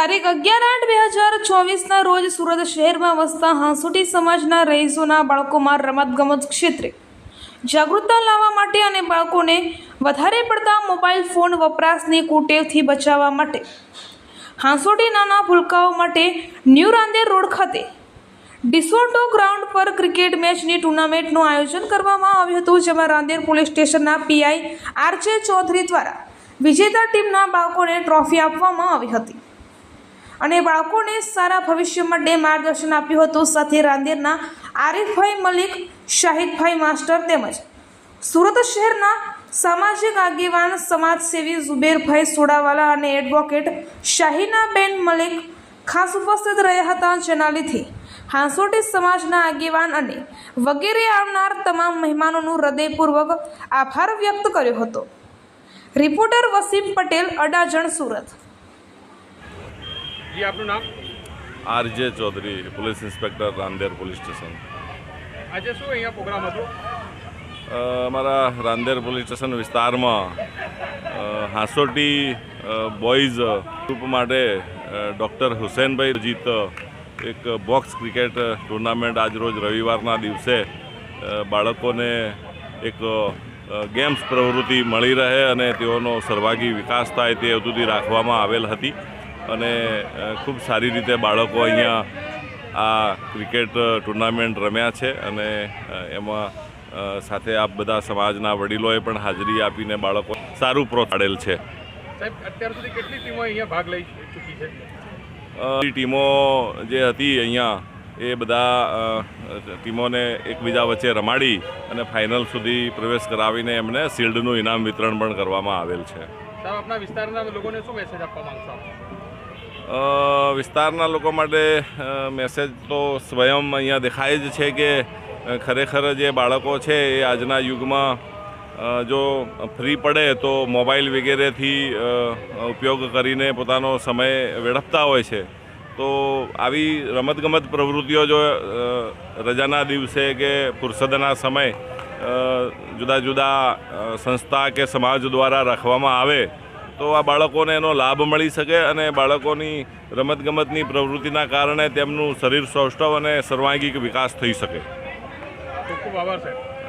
અગિયાર આઠ બે હજાર ચોવીસના રોજ સુરત શહેરમાં વસતા હાંસુટી સમાજના રહીશોના બાળકોમાં રમતગમત ક્ષેત્રે જાગૃતતા લાવવા માટે અને બાળકોને વધારે પડતા મોબાઈલ ફોન વપરાશની કુટેવથી બચાવવા માટે હાંસોટી નાના ભૂલકાઓ માટે ન્યૂ રાંદેર રોડ ખાતે ડિસોટો ગ્રાઉન્ડ પર ક્રિકેટ મેચની ટુર્નામેન્ટનું આયોજન કરવામાં આવ્યું હતું, જેમાં રાંદેર પોલીસ સ્ટેશનના પીઆઈ આરજે ચૌધરી દ્વારા વિજેતા ટીમના બાળકોને ટ્રોફી આપવામાં આવી હતી. અને બાળકોને સારા ભવિષ્ય માટે માર્ગદર્શન આપ્યું હતું. સાથે રાંદેરના આરિફભાઈ મલિક, શાહિદભાઈ માસ્ટર તેમજ સુરત શહેરના સામાજિક આગેવાન, સમાજસેવી ઝુબેરભાઈ સોડાવાલા અને એડવોકેટ શાહીનાબેન મલિક ખાસ ઉપસ્થિત રહ્યા હતા જેના હાંસોટી સમાજના આગેવાન અને વગેરે આવનાર તમામ મહેમાનોનું હૃદયપૂર્વક આભાર વ્યક્ત કર્યો હતો. રિપોર્ટર વસીમ પટેલ, અડાજણ, સુરત. જી આપનું નામ? RJ Chaudhary police inspector Rander police station. આજે શું અહીંયા પ્રોગ્રામ હતો? અમારા રાંદેર પોલીસ સ્ટેશન વિસ્તારમાં હાંસોટી બોયઝ ગ્રુપ માટે ડૉક્ટર હુસેનભાઈ જીત એક બોક્સ ક્રિકેટ ટુર્નામેન્ટ આજરોજ રવિવારના દિવસે બાળકોને એક ગેમ્સ પ્રવૃત્તિ મળી રહે અને તેઓનો સર્વાગી વિકાસ થાય તે હેતુથી રાખવામાં આવેલ હતી. અને ખૂબ સારી રીતે બાળકો અહીંયા આ ક્રિકેટ ટુર્નામેન્ટ રમ્યા છે અને એમાં સાથે આ બધા સમાજના વડીલોએ પણ હાજરી આપીને બાળકો સારું પ્રોત્સાડેલ છે. સાહેબ અત્યાર સુધી કેટલી ટીમો અહીંયા ભાગ લઈ ચૂકી છે? ટીમો જે હતી અહીંયા એ બધા ટીમોને એકબીજા વચ્ચે રમાડી અને ફાઇનલ સુધી પ્રવેશ કરાવીને એમને શિલ્ડનું ઇનામ વિતરણ પણ કરવામાં આવેલ છે. સાહેબ આપણા વિસ્તારના લોકોને શું મેસેજ આપવા માંગશો વિસ્તારના લોકો માટે મેસેજ તો સ્વયં અહીંયા દેખાય જ છે કે ખરેખર જે બાળકો છે એ આજના યુગમાં જો ફ્રી પડે તો મોબાઈલ વગેરેથી ઉપયોગ કરીને પોતાનો સમય વેડફતા હોય છે. તો આવી રમતગમત પ્રવૃત્તિઓ જો રજાના દિવસે કે ફુરસદના સમય જુદા જુદા સંસ્થા કે સમાજ દ્વારા રાખવામાં આવે તો આ બાળકોને એનો લાભ મળી શકે અને બાળકોની રમતગમતની પ્રવૃત્તિના કારણે તેમનું શરીર સૌષ્ઠવ અને સર્વાંગિક વિકાસ થઈ શકે. ખૂબ ખૂબ આભાર સાહેબ.